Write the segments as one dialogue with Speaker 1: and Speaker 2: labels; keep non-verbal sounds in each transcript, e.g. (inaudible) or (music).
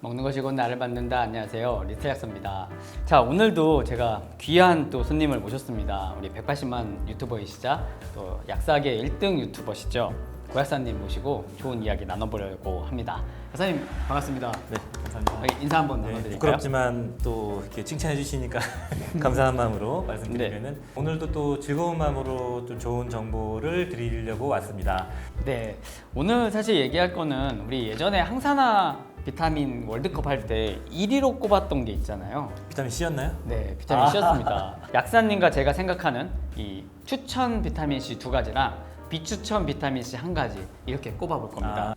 Speaker 1: 먹는 것이 곧 나를 만든다. 안녕하세요. 리틀 약사입니다. 자, 오늘도 제가 귀한 또 손님을 모셨습니다. 우리 180만 유튜버이시자 또 약사계 1등 유튜버시죠. 고약사님 모시고 좋은 이야기 나눠보려고 합니다. 약사님 반갑습니다.
Speaker 2: 네, 감사합니다.
Speaker 1: 인사 한번
Speaker 2: 네,
Speaker 1: 나눠드릴까요?
Speaker 2: 부끄럽지만 또 이렇게 칭찬해 주시니까 (laughs) 감사한 마음으로 말씀드리면은
Speaker 1: 네.
Speaker 2: 오늘도 또 즐거운 마음으로 좀 좋은 정보를 드리려고 왔습니다.
Speaker 1: 네, 오늘 사실 얘기할 거는 우리 예전에 항산화 비타민 월드컵 할 때 1위로 꼽았던 게 있잖아요.
Speaker 2: 비타민 C였나요?
Speaker 1: 네, 비타민
Speaker 2: 아.
Speaker 1: C였습니다. (laughs) 약사님과 제가 생각하는 이 추천 비타민 C 두 가지랑 비추천 비타민 C 한 가지 이렇게 꼽아볼 겁니다.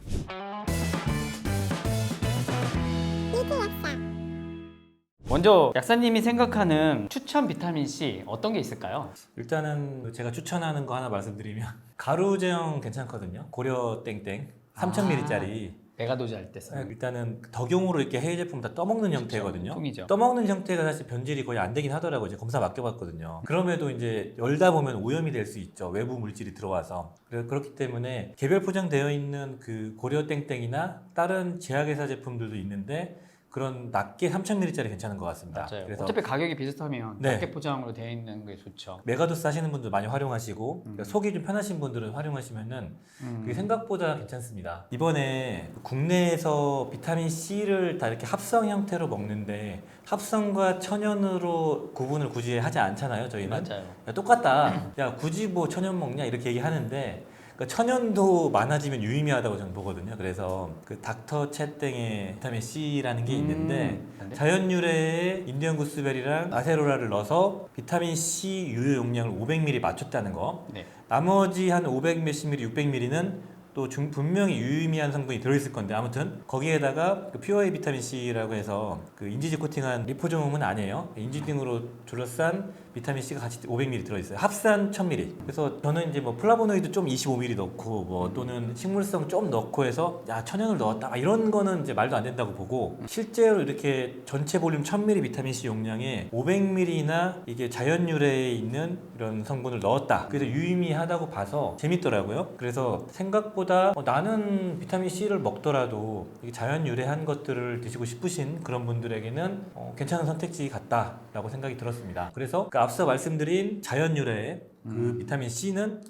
Speaker 1: 먼저 약사님이 생각하는 추천 비타민 C 어떤 게 있을까요?
Speaker 2: 일단은 제가 추천하는 거 하나 말씀드리면 (laughs) 가루 제형 괜찮거든요. 고려 땡땡
Speaker 1: 아.
Speaker 2: 3,000ml짜리.
Speaker 1: 메가도즈 할때 쓰는
Speaker 2: 일단은 덕용으로 이렇게 해외 제품 다 떠먹는
Speaker 1: 그쵸,
Speaker 2: 형태거든요.
Speaker 1: 통이죠.
Speaker 2: 떠먹는 형태가 사실 변질이 거의 안 되긴 하더라고요. 이제 검사 맡겨봤거든요. 그럼에도 이제 열다 보면 오염이 될 수 있죠. 외부 물질이 들어와서. 그렇기 때문에 개별 포장되어 있는 그 고려 땡땡이나 다른 제약회사 제품들도 있는데 그런 낮게 3,000ml짜리 괜찮은 것 같습니다.
Speaker 1: 맞아요.
Speaker 2: 그래서
Speaker 1: 어차피 가격이 비슷하면
Speaker 2: 네.
Speaker 1: 작게 포장으로 되어 있는 게 좋죠.
Speaker 2: 메가도스 하시는 분들 많이 활용하시고
Speaker 1: 음.
Speaker 2: 그러니까 속이 좀 편하신 분들은 활용하시면은
Speaker 1: 음.
Speaker 2: 그게 생각보다 괜찮습니다. 이번에 국내에서 비타민 C를 다 이렇게 합성 형태로 먹는데 합성과 천연으로 구분을 굳이 하지 않잖아요. 저희는
Speaker 1: 맞아요.
Speaker 2: 야, 똑같다. 야 굳이 뭐 천연 먹냐 이렇게 얘기하는데 그러니까 천연도 많아지면 유의미하다고 저는 보거든요. 그래서 그 닥터 채땡의 비타민 C라는 게 있는데
Speaker 1: 음. 네.
Speaker 2: 자연 유래의 인디언 구스베리랑 아세로라를 넣어서 비타민 C 유효 용량을 500ml 맞췄다는 거.
Speaker 1: 네.
Speaker 2: 나머지 한 500 몇십 ml, 600ml는 또 중- 분명히 유의미한 성분이 들어있을 건데 아무튼 거기에다가 그 퓨어의 비타민 C라고 해서 그 인지지 코팅한 리포조음은 아니에요. 인지 등으로 둘러싼 비타민 C가 같이 500ml 들어있어요. 합산 1000ml. 그래서 저는 이제 뭐 플라보노이드 좀 25ml 넣고 뭐 또는 식물성 좀 넣고 해서 야 천연을 넣었다 막 이런 거는 이제 말도 안 된다고 보고 실제로 이렇게 전체 볼륨 1000ml 비타민 C 용량에 500ml나 이게 자연 유래에 있는 이런 성분을 넣었다. 그래서 유의미하다고 봐서 재밌더라고요. 그래서 생각보다 어, 나는 비타민 C를 먹더라도 자연 유래한 것들을 드시고 싶으신 그런 분들에게는 어, 괜찮은 선택지 같다라고 생각이 들었습니다. 그래서 그 앞서 말씀드린 자연 유래의 그 비타민 C는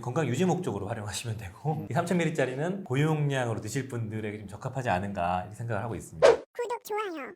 Speaker 2: 건강 유지 목적으로 활용하시면 되고 이 3,000ml짜리는 고용량으로 드실 분들에게 좀 적합하지 않은가 생각을 하고 있습니다.
Speaker 3: 구독, 좋아요.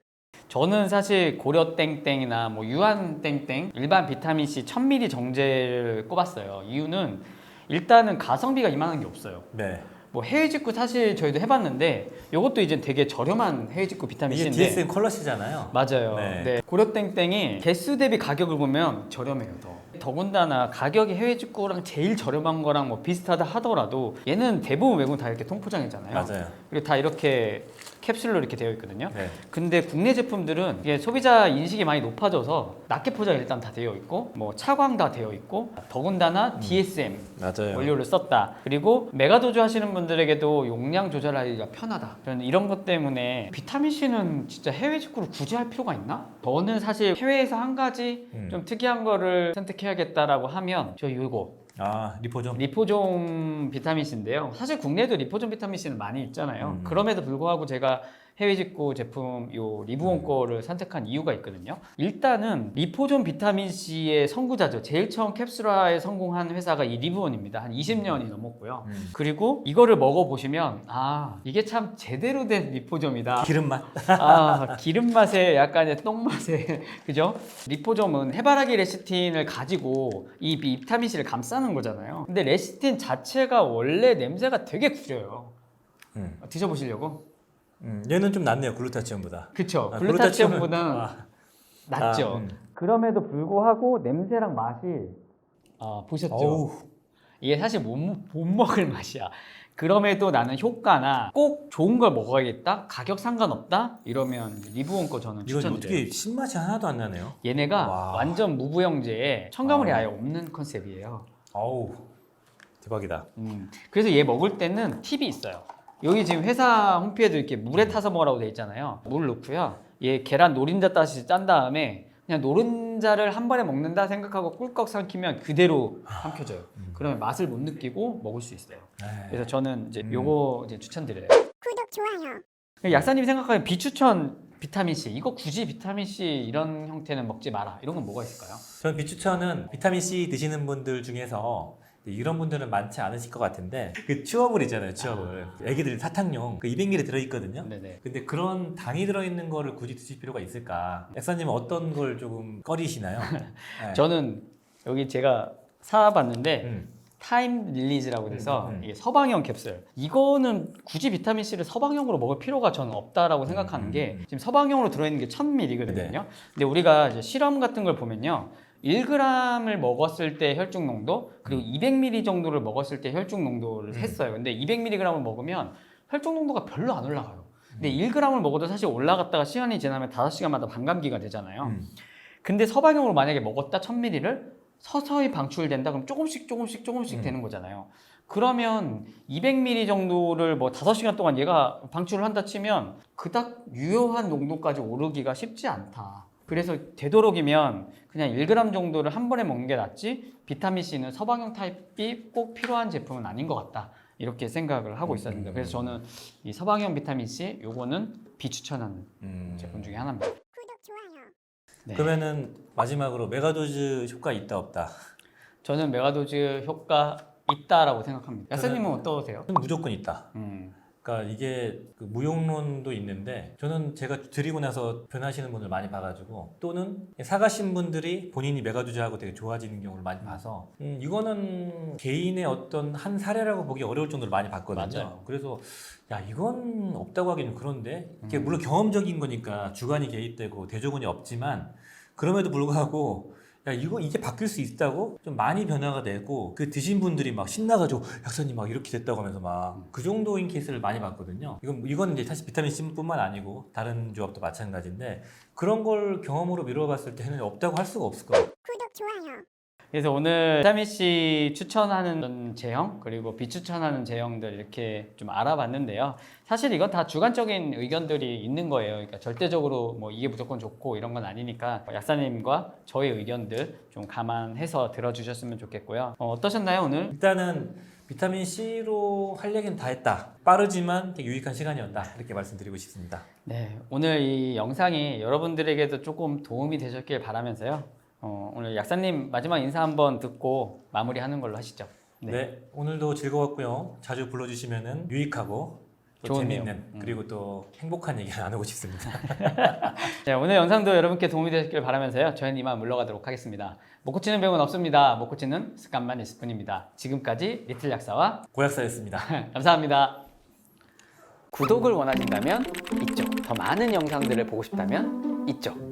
Speaker 1: 저는 사실 고려 땡땡이나 뭐 유한 땡땡 일반 비타민 C 1000ml 정제를 꼽았어요. 이유는 일단은 가성비가 이만한 게 없어요.
Speaker 2: 네.
Speaker 1: 뭐 해외 직구 사실 저희도 해봤는데 이것도 이제 되게 저렴한 해외 직구 비타민
Speaker 2: 이게
Speaker 1: C인데
Speaker 2: DSM 컬러시잖아요.
Speaker 1: 맞아요.
Speaker 2: 네.
Speaker 1: 네. 고려 땡땡이 개수 대비 가격을 보면 저렴해요. 더. 더군다나 가격이 해외 직구랑 제일 저렴한 거랑 뭐 비슷하다 하더라도 얘는 대부분 외국은 다 이렇게 통포장이잖아요.
Speaker 2: 맞아요.
Speaker 1: 그리고 다 이렇게 캡슐로 이렇게 되어 있거든요.
Speaker 2: 네.
Speaker 1: 근데 국내 제품들은 이게 소비자 인식이 많이 높아져서 낮게 포장 일단 다 되어 있고 뭐 차광 다 되어 있고 더군다나 DSM
Speaker 2: 맞아요.
Speaker 1: 원료를 썼다. 그리고 메가도즈 하시는 분들에게도 용량 조절하기가 편하다. 저는 이런 것 때문에 비타민 C는 진짜 해외 직구를 굳이 할 필요가 있나? 저는 사실 해외에서 한 가지
Speaker 2: 음.
Speaker 1: 좀 특이한 거를 선택해 야겠다라고 하면 저 이거
Speaker 2: 아 리포좀.
Speaker 1: 리포종 비타민 C인데요. 사실 국내에도 리포종 비타민 C는 많이 있잖아요.
Speaker 2: 음.
Speaker 1: 그럼에도 불구하고 제가 해외 직구 제품 요 리브온
Speaker 2: 음.
Speaker 1: 거를 선택한 이유가 있거든요. 일단은 리포존 비타민 C의 선구자죠. 제일 처음 캡슐화에 성공한 회사가 이 리브온입니다. 한 20년이 넘었고요.
Speaker 2: 음.
Speaker 1: 그리고 이거를 먹어보시면 아 이게 참 제대로 된 리포점이다.
Speaker 2: 기름 맛.
Speaker 1: 아 기름 맛에 약간의 똥 맛에 (laughs) 그죠? 리포점은 해바라기 레시틴을 가지고 이 비타민 C를 감싸는 거잖아요. 근데 레시틴 자체가 원래 냄새가 되게 구려요.
Speaker 2: 음.
Speaker 1: 드셔보시려고?
Speaker 2: 음. 얘는 좀 낫네요 글루타치온보다.
Speaker 1: 그쵸.
Speaker 2: 아,
Speaker 1: 글루타치온보다
Speaker 2: 아,
Speaker 1: 낫죠.
Speaker 2: 아, 음.
Speaker 1: 그럼에도 불구하고 냄새랑 맛이 아 보셨죠?
Speaker 2: 어우.
Speaker 1: 이게 사실 못, 못 먹을 맛이야. 그럼에도 나는 효과나 꼭 좋은 걸 먹어야겠다. 가격 상관없다. 이러면 리브온 거 저는
Speaker 2: 이건
Speaker 1: 추천드려요.
Speaker 2: 어떻게 신맛이 하나도 안 나네요.
Speaker 1: 얘네가
Speaker 2: 와.
Speaker 1: 완전 무부영제에 첨가물이
Speaker 2: 아.
Speaker 1: 아예 없는 컨셉이에요.
Speaker 2: 어우 대박이다.
Speaker 1: 음, 그래서 얘 먹을 때는 팁이 있어요. 여기 지금 회사 홈피에도 이렇게 물에 타서 먹으라고 돼 있잖아요. 물 넣고요. 얘 계란 노른자 다시 짠 다음에 그냥 노른자를 한 번에 먹는다 생각하고 꿀꺽 삼키면 그대로 삼켜져요. 그러면 맛을 못 느끼고 먹을 수 있어요.
Speaker 2: 네.
Speaker 1: 그래서 저는 이제
Speaker 2: 음.
Speaker 1: 요거 이제 추천드려요.
Speaker 3: 구독, 좋아요.
Speaker 1: 약사님이 생각하는 비추천 비타민 C 이거 굳이 비타민 C 이런 형태는 먹지 마라 이런 건 뭐가 있을까요?
Speaker 2: 저는 비추천은 비타민 C 드시는 분들 중에서 이런 분들은 많지 않으실 것 같은데 그 치워볼 있잖아요 치워볼 애기들 사탕용 그 200ml 들어있거든요
Speaker 1: 네네.
Speaker 2: 근데 그런 당이 들어있는 거를 굳이 드실 필요가 있을까 약사님은 어떤 걸 조금 꺼리시나요? (laughs) 네.
Speaker 1: 저는 여기 제가 사봤는데
Speaker 2: 음.
Speaker 1: 타임 릴리즈라고 돼서
Speaker 2: 음, 음.
Speaker 1: 이게 서방형 캡슐 이거는 굳이 비타민 C를 서방형으로 먹을 필요가 저는 없다라고 생각하는
Speaker 2: 음,
Speaker 1: 게
Speaker 2: 음.
Speaker 1: 지금 서방형으로 들어있는 게 1000ml거든요.
Speaker 2: 네.
Speaker 1: 근데 우리가 이제 실험 같은 걸 보면요. 1g을 먹었을 때 혈중 농도 그리고 200ml 정도를 먹었을 때 혈중 농도를
Speaker 2: 음.
Speaker 1: 했어요. 근데 200mg을 먹으면 혈중 농도가 별로 안 올라가요. 근데
Speaker 2: 음.
Speaker 1: 1g을 먹어도 사실 올라갔다가 시간이 지나면 5시간마다 반감기가 되잖아요.
Speaker 2: 음.
Speaker 1: 근데 서방형으로 만약에 먹었다 1000ml를 서서히 방출된다 그럼 조금씩 조금씩 조금씩
Speaker 2: 음.
Speaker 1: 되는 거잖아요. 그러면 200ml 정도를 뭐 5시간 동안 얘가 방출을 한다 치면 그닥 유효한 농도까지 오르기가 쉽지 않다. 그래서 되도록이면 그냥 1g 정도를 한 번에 먹는 게 낫지 비타민 C는 서방형 타입이 꼭 필요한 제품은 아닌 것 같다. 이렇게 생각을 하고 있었습니다. 그래서 저는 이 서방형 비타민 C 요거는 비추천하는
Speaker 2: 음.
Speaker 1: 제품 중에 하나입니다. 네.
Speaker 2: 그러면은 마지막으로 메가도즈 효과 있다 없다
Speaker 1: 저는 메가도즈 효과 있다라고 생각합니다. 야사님은 어떠세요?
Speaker 2: 저는 무조건 있다
Speaker 1: 음,
Speaker 2: 그러니까 이게 그 무용론도 있는데 저는 제가 드리고 나서 변하시는 분을 많이 봐가지고 또는 사가신 분들이 본인이 메가두즈하고 되게 좋아지는 경우를 많이 봐서 음, 이거는 개인의 어떤 한 사례라고 보기 어려울 정도로 많이 봤거든요.
Speaker 1: 맞아요.
Speaker 2: 그래서 야 이건 없다고 하기는 그런데 이게
Speaker 1: 음.
Speaker 2: 물론 경험적인 거니까 주관이 개입되고 대조군이 없지만 그럼에도 불구하고 야 이거 이게 바뀔 수 있다고 좀 많이 변화가 되고 그 드신 분들이 막 신나가지고 약사님 막 이렇게 됐다고 하면서 막 그 정도인 케이스를 많이 봤거든요. 이건 이건 이제 사실 비타민 C뿐만 아니고 다른 조합도 마찬가지인데 그런 걸 경험으로 미뤄봤을 때는 없다고 할 수가 없을 거예요.
Speaker 1: 그래서 오늘 비타민 C 추천하는 제형 그리고 비추천하는 제형들 이렇게 좀 알아봤는데요. 사실 이건 다 주관적인 의견들이 있는 거예요. 그러니까 절대적으로 뭐 이게 무조건 좋고 이런 건 아니니까 약사님과 저의 의견들 좀 감안해서 들어주셨으면 좋겠고요. 어, 어떠셨나요 오늘?
Speaker 2: 일단은 비타민 C로 할 얘기는 다 했다. 빠르지만 되게 유익한 시간이었다. 이렇게 말씀드리고 싶습니다.
Speaker 1: 네, 오늘 이 영상이 여러분들에게도 조금 도움이 되셨길 바라면서요. 어, 오늘 약사님 마지막 인사 한번 듣고 마무리하는 걸로 하시죠.
Speaker 2: 네. 오늘도 즐거웠고요. 자주 불러주시면은 유익하고 또 재밌는
Speaker 1: 내용. 음.
Speaker 2: 그리고 또 행복한 얘기 (laughs) 나누고 싶습니다. (laughs)
Speaker 1: 네, 오늘 영상도 여러분께 도움이 되셨길 바라면서요. 저희는 이만 물러가도록 하겠습니다. 못 고치는 병은 없습니다. 못 고치는 습관만 있을 뿐입니다. 지금까지 리틀 약사와
Speaker 2: 고약사였습니다. (laughs)
Speaker 1: 감사합니다. 구독을 원하신다면 이쪽, 더 많은 영상들을 보고 싶다면 이쪽.